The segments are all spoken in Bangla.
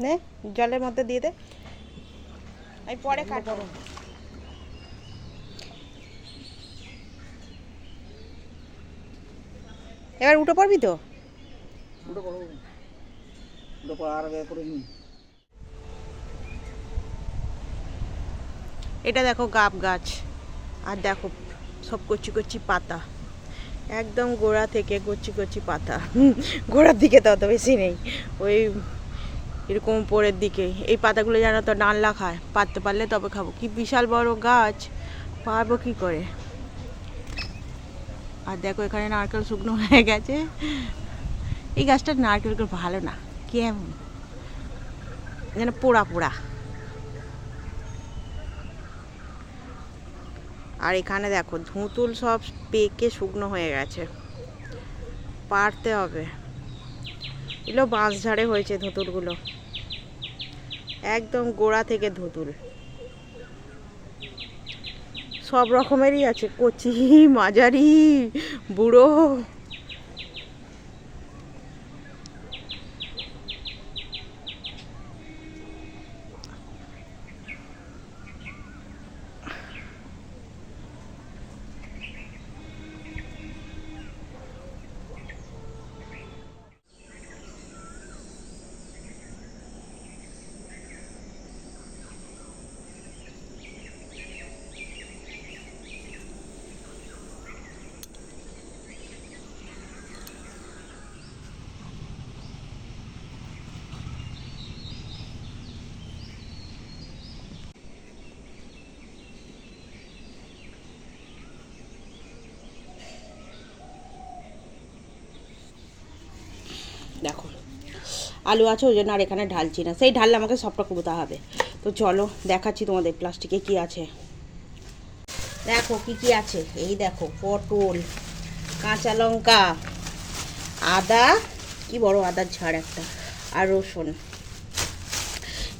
নে জলের মধ্যে দিয়ে দে। আমি পরে কাটবো এবার উঠে পড়বি তো? উঠে উঠে পড়ো আর করে নি এটা দেখো গাব গাছ আর দেখো সব কচি কচি পাতা। একদম গোড়া থেকে কচি কচি পাতা। গোড়ার দিকে তো অত বেশি নেই। ওই এরকম উপরের দিকে। এই পাতাগুলো যেন তো ডানলা খায়। পাততে পারলে তবে খাব। কি বিশাল বড় গাছ। পারব কি করে? আর দেখো, এখানে নারকেল শুকনো হয়ে গেছে। এই গাছটার নারকেলগুলো ভালো না। কেমন? যেন পোড়া পোড়া। আর এখানে দেখো, ধুতুল সব পেকে শুকনো হয়ে গেছে। পারতে হবে। এগুলো বাঁশ ঝাড়ে হয়েছে ধুতুলগুলো। একদম গোড়া থেকে ধুতুল। সব রকমেরই আছে, কচি, মাঝারি, বুড়ো। দেখো। আলু আছে ওই জন্য আর এখানে ঢালছি না। সেই ঢাললে আমাকে সবটা কুবতে হবে। তো চলো দেখাচ্ছি তোমাদের প্লাস্টিকে কি আছে। দেখো কি কি আছে। এই দেখো পটল কাঁচা লঙ্কা আদা কি বড় আদার ঝাড় একটা আর রসুন।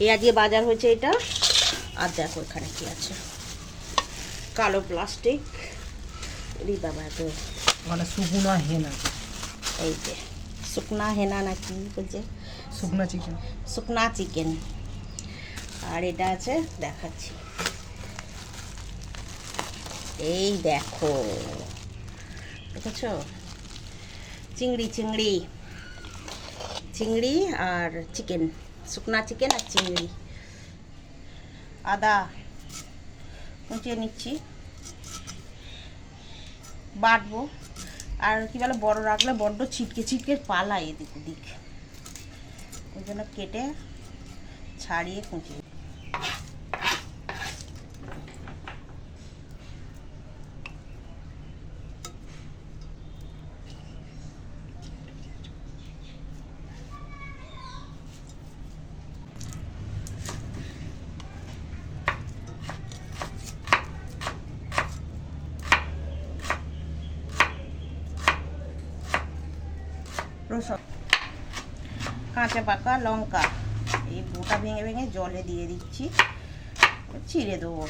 এই আজকে বাজার হয়েছে এটা। আর দেখো এখানে কি আছে। কালো প্লাস্টিক। এত। মানে শুকনা হেনা। এই যে। শুকনা হেনা না কি বলছে? শুকনা চিকেন শুকনা চিকেন আর এটা আছে দেখাচ্ছি। এই দেখো। দেখেছ? চিংড়ি চিংড়ি। চিংড়ি আর চিকেন শুকনা চিকেন আর চিংড়ি। আদা কুচিয়ে নিচ্ছি। বাটবো। আর কি বলে, বড় রাখলে বড্ড ছিটকে ছিটকে পালায় এদিক ওদিক। ওই জন্য কেটে ছাড়িয়ে কুচি রসুন কাঁচা পাকা লঙ্কা এই বোটা ভেঙে ভেঙে জলে দিয়ে দিচ্ছি চিড়ে দেবো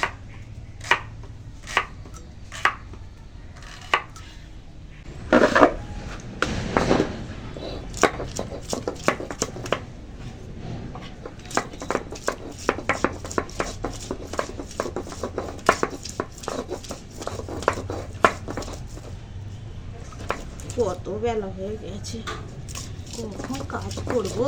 কত বেলা হয়ে গেছে। কখন কাজ করব?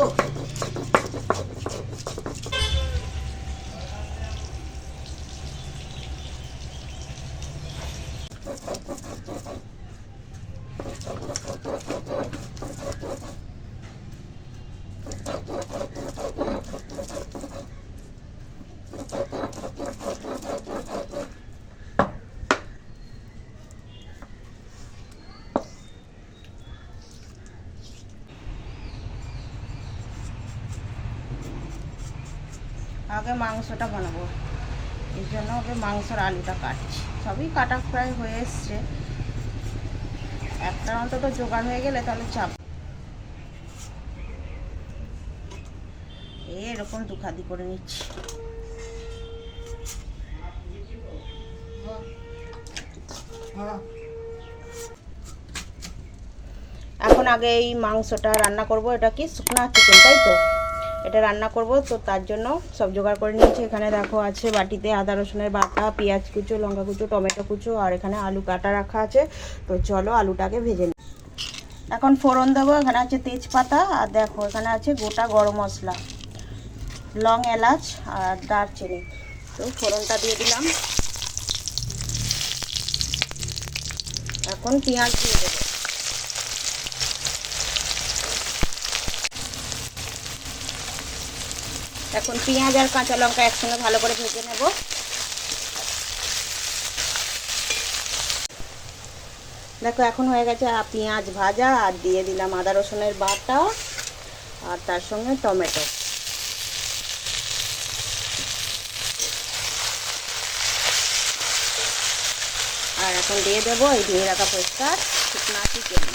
আগে মাংসটা বানাবো। এই জন্য ওকে মাংসর আলুটা কাটছি। সবই কাটা প্রায় হয়ে এসছে। একটা অন্তত জোগাড় হয়ে গেলে তাহলে চাপ। এরকম দুখাদি করে নিচ্ছি। এখন আগে এই মাংসটা রান্না করব। এটা কি শুকনা চিকেন তাই তো? এটা রান্না করব, তো তার জন্য সব জোগাড় করে নিয়েছি। এখানে দেখো আছে বাটিতে আদা, রসুনের বাটা, পেঁয়াজ কুচো, লঙ্কা কুচো, টমেটো কুচো, আর এখানে আলু কাটা রাখা আছে। তো চলো আলুটাকে ভেজে নিই। এখন ফোড়ন দেবো, এখানে আছে তেজপাতা, আর দেখো এখানে আছে গোটা গরম মশলা, লং এলাচ, আর দারচিনি। তো ফোড়নটা দিয়ে দিলাম। এখন পেঁয়াজ দিয়ে দেবো। এখন পেঁয়াজ আর কাঁচা লঙ্কা একসঙ্গে ভালো করে ভেজে নেব। দেখো, এখন হয়ে গেছে পেঁয়াজ ভাজা, আর দিয়ে দিলাম আদা রসুনের বাটা, আর তার সঙ্গে টমেটো। আর এখন দিয়ে দেবো এই ধুয়ে রাখা পরিষ্কার শুকনা চিকেন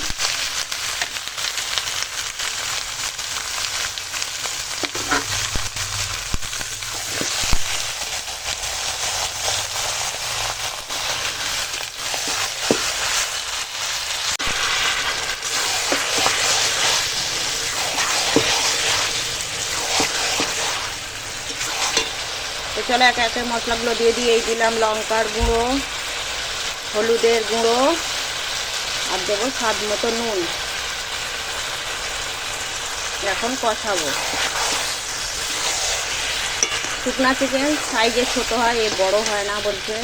চলো একে একে মশলাগুলো দিয়ে দিয়ে দিলাম লঙ্কার গুঁড়ো, হলুদের গুঁড়ো, আর দেবো স্বাদ মতো নুন। এখন কষাবো। শুকনা চিকেন সাইজে ছোট হয়, এ বড় হয় না বলছে।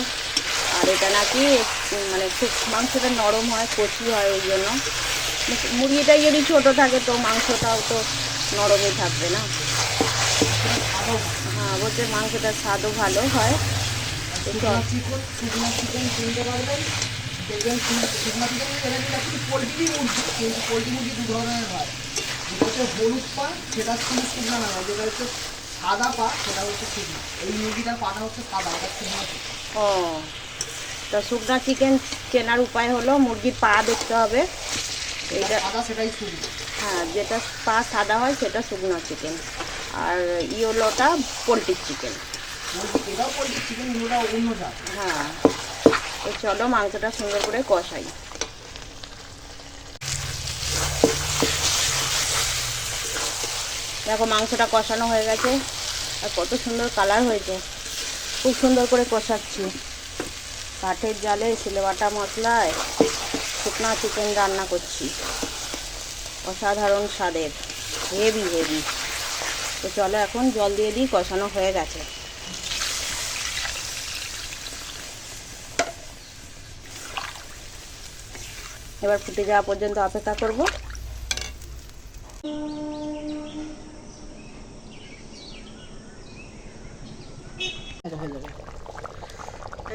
আর এটা নাকি মানে খুব মাংসটা নরম হয়, কচি হয় ওই জন্য। মুরগিটাই যদি ছোট থাকে তো মাংসটাও তো নরমই থাকবে না। বলছে মাংসটার স্বাদও ভালো হয়। চিকেন চিকেন কিনতে পারবেন। দেখবেন শুকনো চিকেন কিন্তু পোলট্রি মুরগি কিন্তু পোলট্রি মুরগি দু ধরনের হয়। যেটা হচ্ছে হলুদ পা সেটা কিন্তু শুকনো না হয় যেটা হচ্ছে সাদা পা সেটা হচ্ছে শুকনো এই মুরগিটার পাটা হচ্ছে সাদা এটা শুকনো ও তো শুকনা চিকেন চেনার উপায় হলো মুরগির পা দেখতে হবে। এইটা সাদা সেটাই শুকনো। হ্যাঁ যেটা পা সাদা হয় সেটা শুকনো চিকেন। আর ইয়োলোটা পোলট্রির চিকেন। পোলট্রি চিকেন হ্যাঁ তো চলো মাংসটা সুন্দর করে কষাই। দেখো মাংসটা কষানো হয়ে গেছে আর কত সুন্দর কালার হয়েছে। খুব সুন্দর করে কষাচ্ছি। কাঠের জালে সিলেবাটা মশলায় শুকনা চিকেন রান্না করছি। অসাধারণ স্বাদের। Heavy heavy. তো চলো এখন জল দিয়ে দিই, কষানো হয়ে গেছে। এবার ফুটে যাওয়া পর্যন্ত অপেক্ষা করব।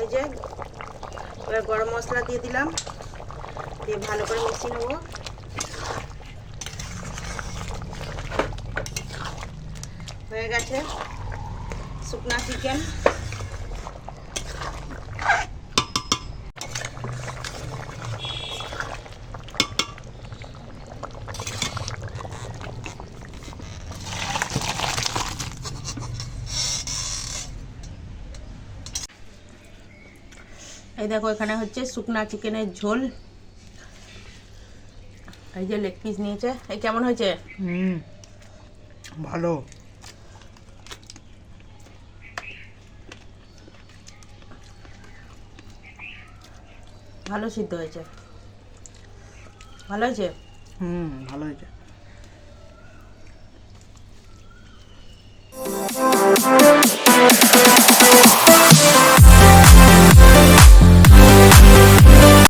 এই যে, এবার গরম মশলা দিয়ে দিলাম। দিয়ে ভালো করে মিশিয়ে নেব। গেছে শুকনা চিকেন এই দেখো, এখানে হচ্ছে শুকনা চিকেনের ঝোল। এই যে লেগ পিস নিয়েছে। এই কেমন হয়েছে? ভালো। ভালো সিদ্ধ হয়েছে। ভালো হয়েছে? হুম ভালো হয়েছে।